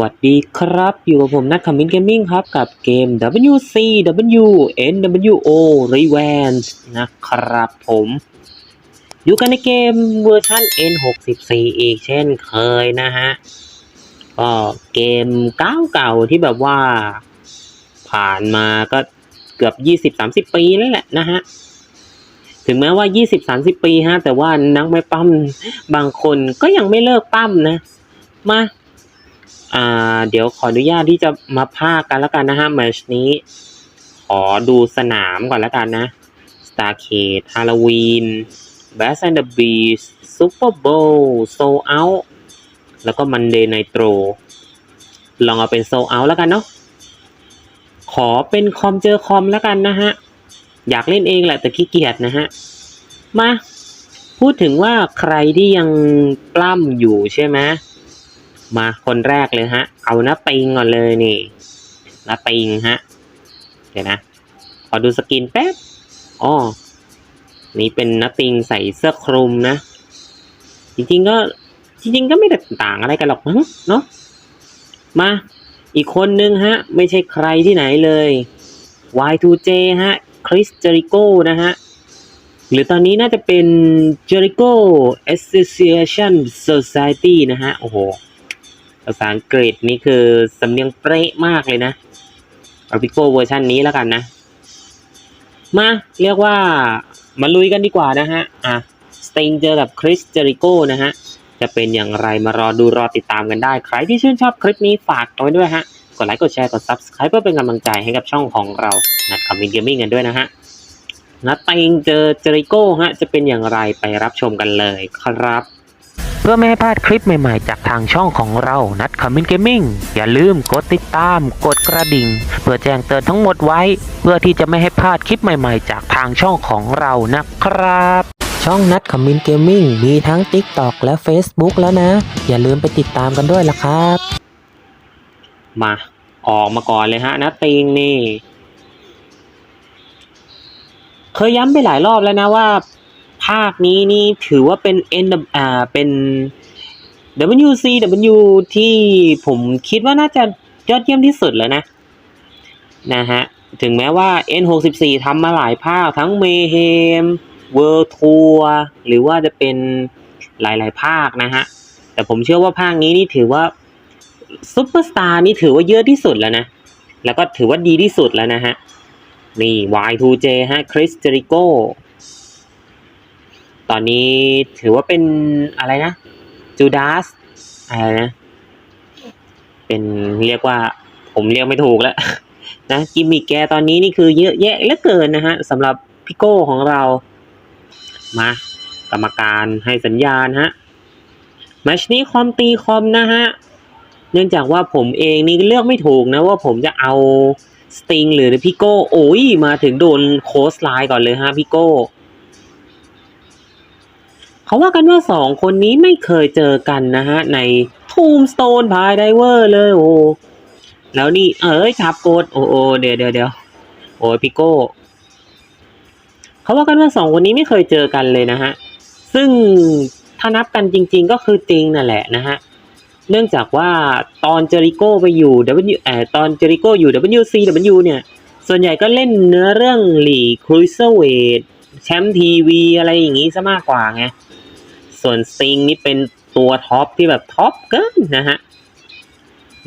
วัสดีครับ อยู่กับผมนัทคอมมินเกมมิ่งครับ กับเกม WCW NWO Revenge นะครับผม อยู่กันในเกมเวอร์ชัน N64 อีกเช่นเคยนะฮะ ก็เกมเก่าๆที่แบบว่า ผ่านมาก็เกือบ 20-30 ปีแล้วแหละนะฮะถึงแม้ว่า 20-30 ปีฮะ แต่ว่านักไม่ปั้มบางคนก็ยังไม่เลิกปั้มนะ มา อ่าเดี๋ยวขออนุญาตที่จะมาพากกันแล้วกันนะฮะแมชนี้ ขอดูสนามก่อนแล้วกันนะ Starcade Halloween Bass and the Beast Super Bowl Soul Out แล้วก็ Monday Nitro ลองเอาเป็น Soul Out แล้วกันเนาะขอเป็นคอมเจอคอมแล้วกันนะฮะ อยากเล่นเองแหละแต่ขี้เกียจนะฮะ มา พูดถึงว่าใครที่ยังปล้ำอยู่ใช่ไหม มาคนแรกเลยฮะ เอาน้าปิงก่อนเลยนี่น้าปิงฮะ เดี๋ยวนะ ขอดูสกินแป๊บอ๋อนี่เป็นน้าปิงใส่เสื้อคลุมนะ จริงๆก็จริงๆก็ไม่ได้ต่างอะไรกันหรอกมั้งเนาะมาอีกคนนึงฮะ ไม่ใช่ใครที่ไหนเลย Y2J ฮะ คริสเจริโกนะฮะ หรือตอนนี้น่าจะเป็น Jericho Association Society นะฮะ โอ้โห ภาษาอังกฤษนี่คือสำเนียงเป๊ะมากเลยนะเอาพิโกเวอร์ชันนี้แล้วกันนะ มาเรียกว่ามาลุยกันดีกว่านะฮะ อะสติงเจอกับคริสเจริโกนะฮะ จะเป็นอย่างไรมารอดูรอติดตามกันได้ ใครที่ชื่นชอบคลิปนี้ฝากเอาไว้ด้วยฮะ กดไลค์กดแชร์กด Subscribe เพื่อเป็นกำลังใจให้กับช่องของเรานัดคอมมินเกมมิ่งกันด้วยนะฮะนัดติงเจอเจริโกฮะจะเป็นอย่างไรไปรับชมกันเลยครับ เพื่อไม่ให้พลาดคลิปใหม่ๆ จากทางช่องของเรานัดคอมมินเกมมิ่งอย่าลืมกดติดตาม กดกระดิ่ง เพื่อแจ้งเตือนทั้งหมดไว้ เพื่อที่จะไม่ให้พลาดคลิปใหม่ๆ จากทางช่องของเรานะครับ ช่องนัดคอมมินเกมมิ่งมีทั้ง TikTok และ Facebook แล้วนะ อย่าลืมไปติดตามกันด้วยละครับ มา ออกมาก่อนเลยฮะนัดติงนี่ เคยย้ำไปหลายรอบแล้วนะว่า ภาคนี้นี่ถือว่าเป็น N อ่าเป็น WCW ที่ผมคิดว่าน่าจะยอดเยี่ยมที่สุดแล้วนะ นะฮะ ถึงแม้ว่า N64 ทำมาหลายภาคทั้ง Mayhem World Tour หรือว่าจะเป็นหลาย ๆ ภาคนะฮะ แต่ผมเชื่อว่าภาคนี้นี่ถือว่าซุปเปอร์สตาร์นี่ถือว่าเยอะที่สุดแล้วนะ แล้วก็ถือว่าดีที่สุดแล้วนะฮะ นี่ Y2J ฮะ Chris Jericho ตอนนี้ถือว่าเป็นอะไรนะจูดาสอะไรนะ เป็นเรียกว่า ผมเรียกไม่ถูกแล้วนะกิมมิกแกตอนนี้นี่คือเยอะแยะเหลือเกินนะฮะสำหรับพี่โก้ของเรา มากรรมการให้สัญญาณฮะแมชนี้คอมตีคอมนะฮะ เนื่องจากว่าผมเองนี่เลือกไม่ถูกนะว่าผมจะเอาสติงหรือพี่โก้โอ้ยมาถึงโดนโค้ชไลน์ก่อนเลยฮะพี่โก้ เขาว่ากันว่าสองคนนี้ไม่เคยเจอกันนะฮะ ใน Tombstone p i d i v e r เลยโอ้แล้วนี่ เอ้ยชับโกดโอ้โอเดี๋ยวเดี๋ยวเดี๋ยวโอ้ยพี่โก้เขาว่ากันว่าสองคนนี้ไม่เคยเจอกันเลยนะฮะ ซึ่งถ้านับกันจริง ๆ ก็คือจริงนั่นแหละนะฮะ เนื่องจากว่าตอนเจริโก้ไปอยู่ W เอ่อตอนเจริโก้อยู่ WCW เนี่ย ส่วนใหญ่ก็เล่นเนื้อเรื่องหลีครูเซเวทแชมป์ทีวีอะไรอย่างงี้ซะมากกว่าไง ส่วนซิงนี่เป็นตัวท็อปที่แบบท็อปเกินนะฮะ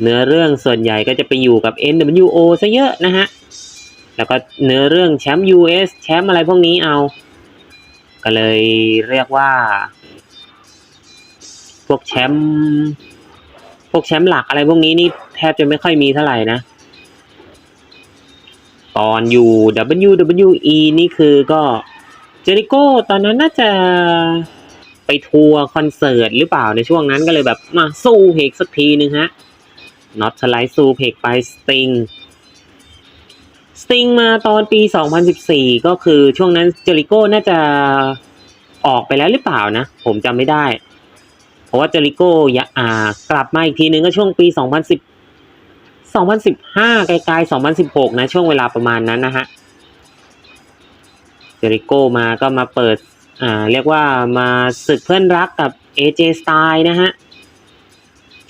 เนื้อเรื่องส่วนใหญ่ก็จะไปอยู่กับ NWO ซะเยอะนะฮะ แล้วก็เนื้อเรื่องแชมป์ US แชมป์อะไรพวกนี้เอา ก็เลยเรียกว่า พวกแชมป์พวกแชมป์หลักอะไรพวกนี้นี่แทบจะไม่ค่อยมีเท่าไหร่นะ ตอนอยู่ WWE นี่คือก็เจริโก้ตอนนั้นน่าจะ ไปทัวร์คอนเสิร์ตหรือเปล่าในช่วงนั้นก็เลยแบบมาสู้เพกสักทีนึงฮะน็อตสไลด์สู้เพกไปสติงสติงมาตอนปี 2014 ก็คือช่วงนั้นเจริโก้น่าจะออกไปแล้วหรือเปล่านะ ผมจำไม่ได้ เพราะว่าเจริโก้ยะอ่ากลับมาอีกทีนึงก็ช่วงปี 2010 2015ไกลๆ2016 นะ ช่วงเวลาประมาณนั้นนะฮะเจริโก้มาก็มาเปิด อ่าเรียกว่ามาศึกเพื่อนรักกับ AJ Style นะฮะ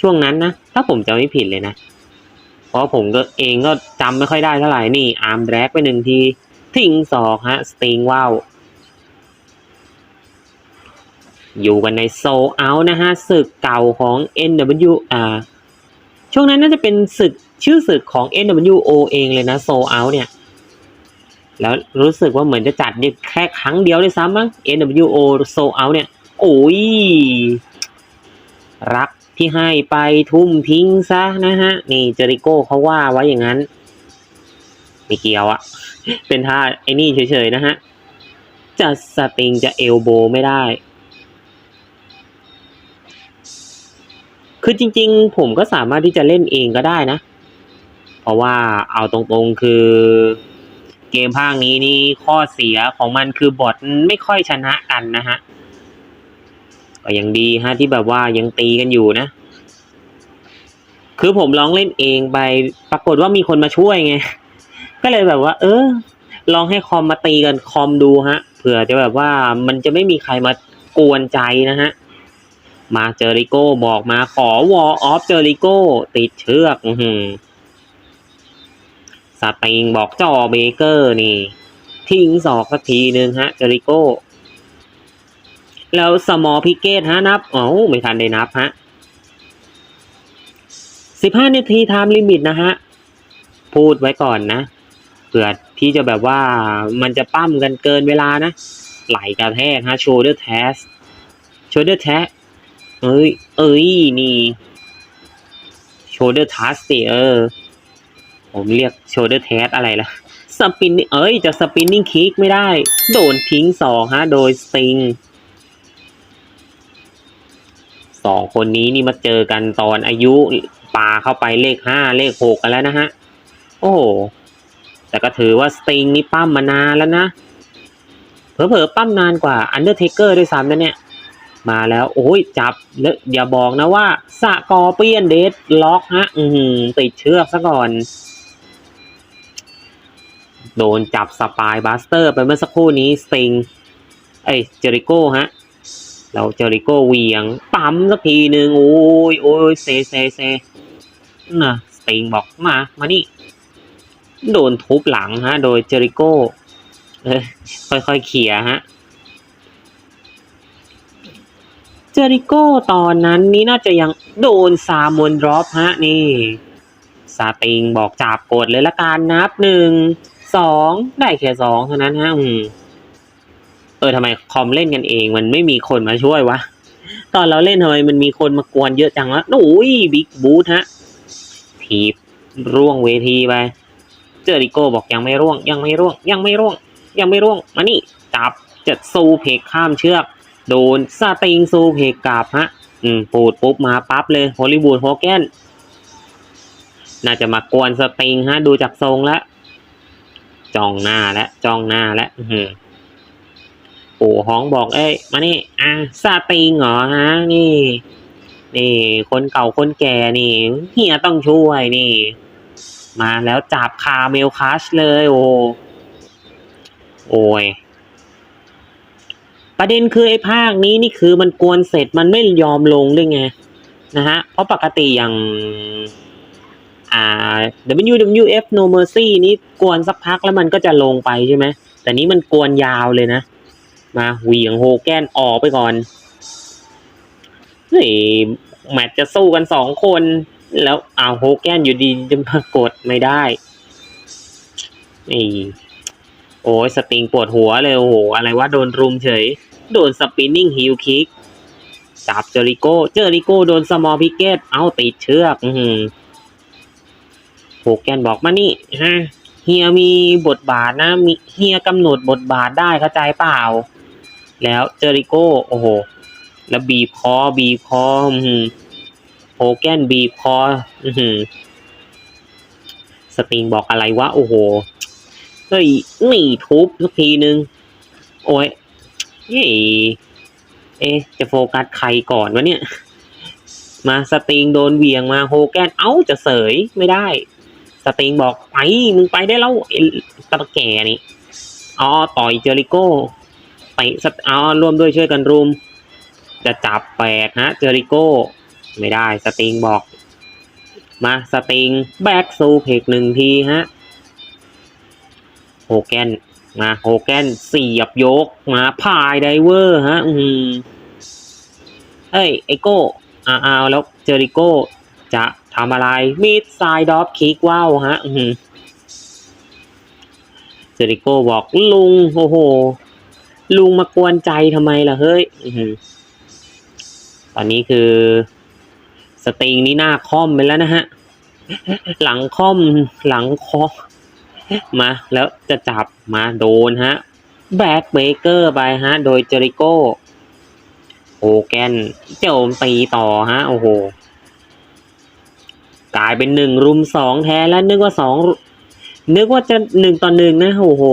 ช่วงนั้นนะ ถ้าผมจะไม่ผิดเลยนะ เพราะผมก็เองก็จำไม่ค่อยได้เท่าไหร่นี่อาร์มแดกไปหนึ่งที ทิ้งศอกฮะ สติงว้าวอยู่กันในโซเอานะฮะศึกเก่าของ NW อ่าช่วงนั้นน่าจะเป็นศึกชื่อศึกของ NWO เองเลยนะโซเอาเนี่ย แล้วรู้สึกว่าเหมือนจะจัดเนี่ยแค่ครั้งเดียวเลยซ้ำมั้ง NWO โซเอาเนี่ย โอ้ย รักที่ให้ไปทุ่มทิ้งซะนะฮะ นี่เจริโก้เขาว่าไว้อย่างนั้น ไม่เกี่ยวอะเป็นท่าไอ้นี่เฉยๆนะฮะ จะสติงจะเอลโบไม่ได้ คือจริงๆ ผมก็สามารถที่จะเล่นเองก็ได้นะ เพราะว่าเอาตรงๆคือ เกมภาคนี้นี่ข้อเสียของมันคือบอทไม่ค่อยชนะกันนะฮะก็ยังดีฮะที่แบบว่ายังตีกันอยู่นะ คือผมลองเล่นเองไป ปรากฏว่ามีคนมาช่วยไง ก็เลยแบบว่า เออ ลองให้คอมมาตีกันคอมดูฮะเผื่อจะแบบว่ามันจะไม่มีใครมากวนใจนะฮะมาเจอริโก้บอกมาขอวอลออฟเจอริโก้ ติดเชือก อื อหือสติงบอกจอเบเกอร์นี่ทิ้งศอกสักทีหนึ่งฮะเจอริโก้ แล้วสมอพิเกตฮะนับอ๋อไม่ทันได้นับฮะสิบห้านาทีไทม์ลิมิตนะฮะ พูดไว้ก่อนนะเผื่อที่จะแบบว่ามันจะปั้มกันเกินเวลานะ ไหลกระแทกฮะโชเดอร์แทสโชเดอร์แทสเอ้ย เอ้ย นี่โชเดอร์ทัสสิเออ ผมเรียกโชเดอร์แทสอะไรล่ะสปินเอ้ยจะสปินนิ่งคิกไม่ได้ โดนทิ้งสองฮะ โดยสติงสองคนนี้นี่มาเจอกันตอนอายุปาเข้าไปเลขห้าเลขหกกันแล้วนะฮะ โอ้โห แต่ก็ถือว่าสติงนี่ปั้มมานานแล้วนะเผลอๆปั้มนานกว่าอันเดอร์เทเกอร์ด้วยซ้ำนะเนี่ย มาแล้วโอ้ยจับแล้วอย่าบอกนะว่าสะกอเปียนเดดล็อกฮะ อือหือติดเชือกซะก่อน โดนจับสปายบัสเตอร์ไปเมื่อสักครู่นี้สติงเอ้ยเจริโก้ฮะเราเจอริโก้เวียงปั๊มสักทีหนึ่งโอ้ยโอ้ยเซเซเซน่ะสติงบอกมามานี่ โดนทุบหลังฮะ โดยเจอริโก้เออค่อยๆเขี่ยฮะเจอริโก้ตอนนั้นนี่น่าจะยังโดนซามอนดรอปฮะนี่ ซาติงบอกจับกดเลยละกันนับหนึ่ง สองได้แค่สองเท่านั้นฮะอืมเออทำไมคอมเล่นกันเอง มันไม่มีคนมาช่วยวะ ตอนเราเล่นทำไมมันมีคนมากวนเยอะจังวะโอ้ยบิ๊กบูทฮะทีบร่วงเวทีไปเจอริโก้บอกยังไม่ร่วง ยังไม่ร่วง ยังไม่ร่วง ยังไม่ร่วงมานี่จับจะซูเพกข้ามเชือก โดนซาติงซูเพกกลับฮะ อืมปูดปุ๊บมาปั๊บเลยฮอลลีวูดโฮแกนน่าจะมากวนสติงฮะ ดูจากทรงแล้ว จ้องหน้าแล้วจ้องหน้าแล้วอื้อหือปู่ฮ้องบอก เอ้ย มานี่อะซาติงเหรอฮะนี่ นี่ คนเก่าคนแก่นี่เฮียต้องช่วยนี่ มาแล้วจับคาเมลคัชเลย โอ้โอ้ยประเด็นคือไอ้ภาคนี้นี่คือมันกวนเสร็จมันไม่ยอมลงด้วยไงนะฮะ เพราะปกติอย่าง อ่า WWF No Mercy นี่กวนสักพักแล้วมันก็จะลงไปใช่ไหม แต่นี้มันกวนยาวเลยนะ มาเหวี่ยงโฮแกนออกไปก่อนเฮ้ยแมตช์จะสู้กันสองคน แล้วเอาโฮแกนอยู่ดีจะมากดไม่ได้นี่โอ้ยสติงปวดหัวเลย โอ้โห อะไรวะโดนรุมเฉย โดนสปินนิ่งฮิลคิกจับเจอริโก้ เจอริโก้โดนสมอลพิกเกต เอาติดเชือก อื อหือโฮแกนบอกมานี่ฮะเฮียมีบทบาทนะ มีเฮียกำหนดบทบาทได้เข้าใจเปล่า แล้วเจอริโก้โอ้โห แล้วบีบคอบีบคออือหือโฮแกนบีบคอสติงบอกอะไรวะโอ้โหเฮ้ยหนีทุบสักทีนึง โอ้ยเฮ้ยเอ๊จะโฟกัสใครก่อนวะเนี่ย มาสติงโดนเวียงมาโฮแกนเอ้าจะเสยไม่ได้ สติงบอกไปมึงไปได้แล้วตะแก่นี่อ๋อต่อยเจอริโก้ไปสตอ๋อร่วมด้วยช่วยกันรุม จะจับแปดฮะเจอริโก้ ไม่ได้สติงบอก มาสติงแบ็กซูเพกหนึ่งทีฮะโฮแกนมาโฮแกนเสียบยกมาพายไดเวอร์ฮะ อืมเอ้ยไอโก้อ้าวแล้วเจอริโก้จะ ทำอะไรมิดไซด์ดอฟคิกว้าวฮะเจอริโก้บอกลุงโอ้โห ลุงมากวนใจทำไมล่ะเฮ้ยตอนนี้คือ สติงนี่หน้าค่อมไปแล้วนะฮะ หลังค่อมหลังคอมา แล้วจะจับมาโดนฮะแบ็กเบเกอร์ไปฮะ โดยเจริโก้โอแกนโจมตีต่อฮะ โอ้โห กลายเป็นหนึ่งรุมสองแทนแล้วนึกว่าสองนึกว่าจะหนึ่งต่อหนึ่งนะโอ้โห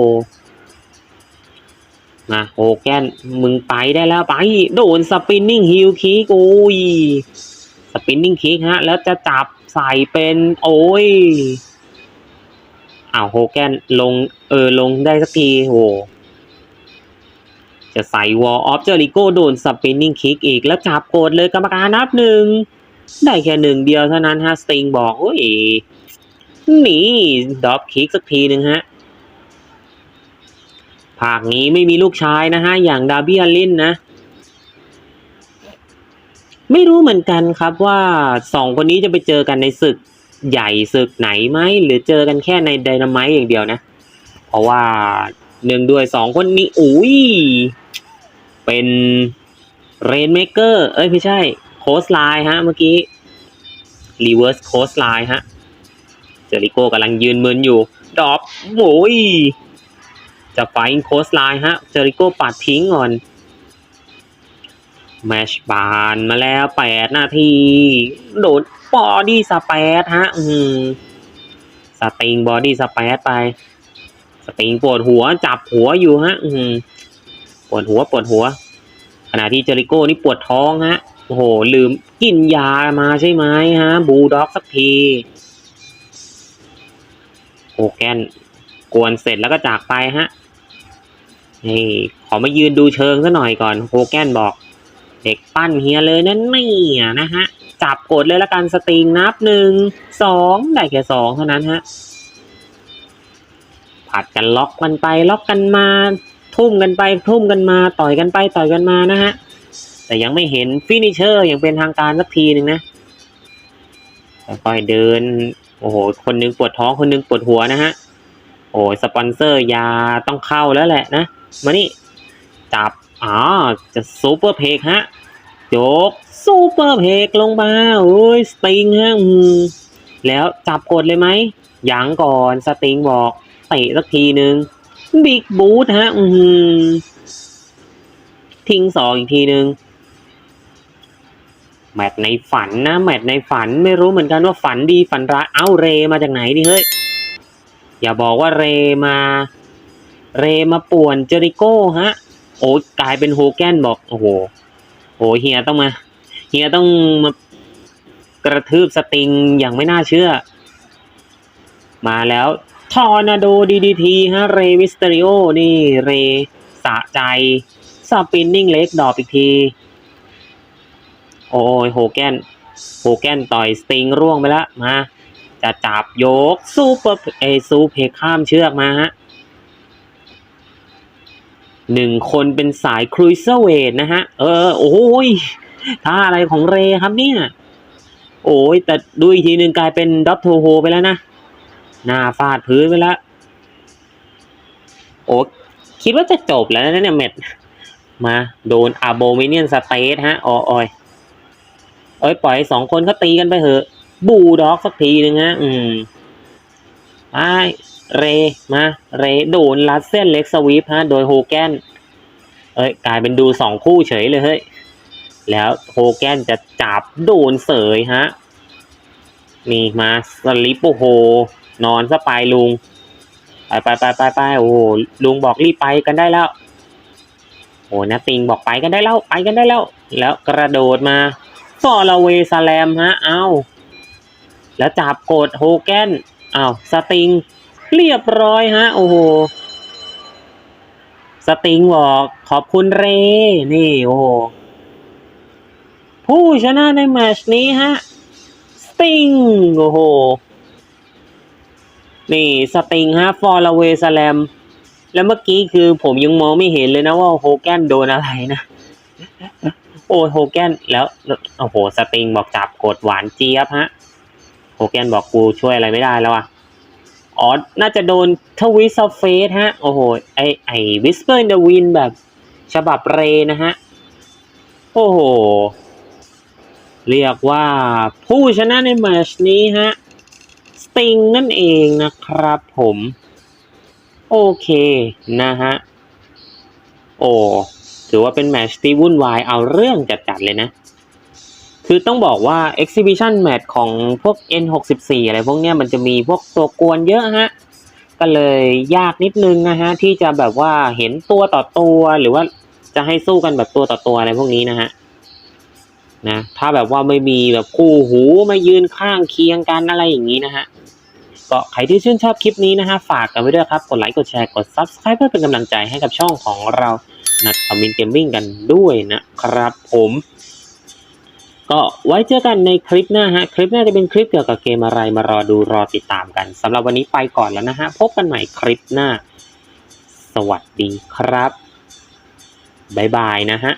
มาโอแกนมึงไปได้แล้วไป โดนสปินนิ่งฮิลคิกโอ้ยสปินนิ่งคิกฮะ แล้วจะจับใส่เป็นโอ้ยอ้าวโฮแกนลงเออลงได้สักทีโหจะใส่วอลออฟเจอริโก้โดนสปินนิ่งคิกอีกแล้วจับโกดเลยกรรมการนับหนึ่ง ได้แค่หนึ่งเดียวเท่านั้นฮะสติงบอกโอ้ยหนีดอปคิกสักทีหนึ่งฮะภาคนี้ไม่มีลูกชายนะฮะ อย่างดาบี้อลินนะ ไม่รู้เหมือนกันครับว่าสองคนนี้จะไปเจอกันในศึกใหญ่ศึกไหนไหมหรือเจอกันแค่ในไดนาไมต์อย่างเดียวนะ เพราะว่าเนื่งด้วยสองคนนี้อุ้ยเป็นเรนเมเกอร์เอ้ยไม่ใช่ โคสไลน์ฮะเมื่อกี้รีเวิร์สโคสไลน์ฮะเจอริโก้กำลังยืนมึนอยู่ดรอปโอ้ยจะไฟโคสไลน์ฮะเจอริโก้ปัดทิ้งก่อนแมชบานมาแล้วแปดนาที โดดบอดี้สเปซฮะ อืมสติงบอดี้สเปซไป สติงปวดหัวจับหัวอยู่ฮะ อืมปวดหัวปวดหัว ขณะที่เจอริโก้นี่ปวดท้องฮะ โอ้โห ลืมกินยามาใช่ไหมฮะ บูลด็อกสักทีโอแกนกวนเสร็จแล้วก็จากไปฮะนี่ขอมายืนดูเชิงซะหน่อยก่อนโฮแกนบอก เด็กปั้นเฮียเลยนั่นนี่ยนะฮะ จับกดเลยละกันสตริงนับหนึ่งสองได้แค่สองเท่านั้นฮะผัดกันล็อกกันไปล็อกกันมา ทุ่มกันไปทุ่มกันมา ต่อยกันไปต่อยกันมานะฮะ แต่ยังไม่เห็นฟินิเชอร์อย่างเป็นทางการสักทีหนึ่งนะค่อยๆเดิน โอ้โห คนหนึงปวดท้องคนหนึงปวดหัวนะฮะ โอ้ยสปอนเซอร์ยาต้องเข้าแล้วแหละนะ มานี่ จับอ๋อจะซูเปอร์เพกฮะยกซูเปอร์เพกลงมาโอ้ยสติงฮะอืมแล้วจับกดเลยไหมยังก่อนสติงบอกเตะสักทีหนึ่งบิ๊กบูทฮะ อืทิ้งสองอีกทีหนึ่ง แมตช์ในฝันนะแมตช์ในฝันไม่รู้เหมือนกันว่าฝันดีฝันร้ายเอ้าเรมาจากไหนดิเฮ้ยอย่าบอกว่าเรมา เรมาป่วนเจอริโก้ฮะ โอ้กลายเป็นโฮแกนบอก โอ้โหโอ้เฮียต้องมาเฮียต้องมากระทืบสติงอย่างไม่น่าเชื่อ มาแล้วทอร์นาโดดีดีทีฮะเรมิสเตอริโอนี่เรสะใจสปินนิ่งเล็กดอปอีกที โอ้ยโฮแกนโฮแกนต่อยสติงร่วงไปแล้วมาจะจับโยกซูเปอร์เอซูเพคข้ามเชือกมาฮะหนึ่งคนเป็นสายครูเซเวทนะฮะ เออ โอ้ยท่าอะไรของเรครับเนี่ย โอ้ยแต่ดูอีกทีหนึ่งกลายเป็นด็อปโทโฮไปแล้วนะ หน้าฟาดพื้นไปแล้ว โอ้คิดว่าจะจบแล้วนะเนี่ยเม็ดมา โดนอาโบมิเนียนสเตทฮะอ๋ออย เอ้ยปล่อยสองคนเขาตีกันไปเถอะ บูด็อกสักทีหนึ่งฮะ อืมไอเรมา เรโดนลัดเส้นเล็กสวีปฮะ โดยโฮแกนเอ้ยกลายเป็นดูสองคู่เฉยเลยเฮ้ย แล้วโฮแกนจะจับโดนเสยฮะ นี่มาสลิปโอ้โห นอนซะไปลุง ไปไปไปไปไปโอ้โหลุงบอกรีบไปกันได้แล้วโอ้นะติงบอกไปกันได้แล้ว ไปกันได้แล้ว แล้วกระโดดมา ฟอร์ลเวสแลมฮะ เอาแล้วจับกดโฮแกนเอ้าสติง เรียบร้อยฮะ โอ้โห สติงบอกขอบคุณเร นี่ โอ้โห ผู้ชนะในแมชนี้ฮะ สติง โอ้โห นี่ สติงฮะ ฟอร์ลเวสแลมแล้วเมื่อกี้คือผมยังมองไม่เห็นเลยนะว่าโฮแกนโดนอะไรนะ โอ้โฮแกนแล้วโอ้โหสติงบอกจับกดหวานเจี๊ยบฮะโฮแกนบอกกูช่วยอะไรไม่ได้แล้วอะอ๋อ น่าจะโดนทวิสเฟสฮะ โอ้โห ไอไอวิสเปอร์เดวินแบบ ฉบับเรนะฮะ โอ้โห เรียกว่าผู้ชนะในแมชนี้ฮะ สติงนั่นเองนะครับผม โอเค นะฮะ โอ้ ถือว่าเป็นแมตชที่วุ่นวายเอาเรื่องจัดๆเลยนะ คือต้องบอกว่า Exhibition Match ของพวก N64 อะไรพวกเนี้ยมันจะมีพวกตัวกวนเยอะฮะ ก็เลยยากนิดนึงนะฮะ ที่จะแบบว่าเห็นตัวต่อตัว หรือว่าจะให้สู้กันแบบตัวต่อตัวอะไรพวกนี้นะฮะนะถ้าแบบว่าไม่มีแบบคู่หูมายืนข้างเคียงกันอะไรอย่างนี้นะฮะก็ใครที่ชื่นชอบคลิปนี้นะฮะ ฝากกันไว้ด้วยครับ กดไลค์ กดแชร์ กด Subscribe เพื่อเป็นกำลังใจให้กับช่องของเรา นะคอมมินเกมมิ่งกันด้วยนะครับผมก็ไว้เจอกันในคลิปหน้าฮะ คลิปหน้าจะเป็นคลิปเกี่ยวกับเกมอะไรมารอดูรอติดตามกันสำหรับวันนี้ไปก่อนแล้วนะฮะ พบกันใหม่คลิปหน้า สวัสดีครับ บ๊ายบายนะฮะ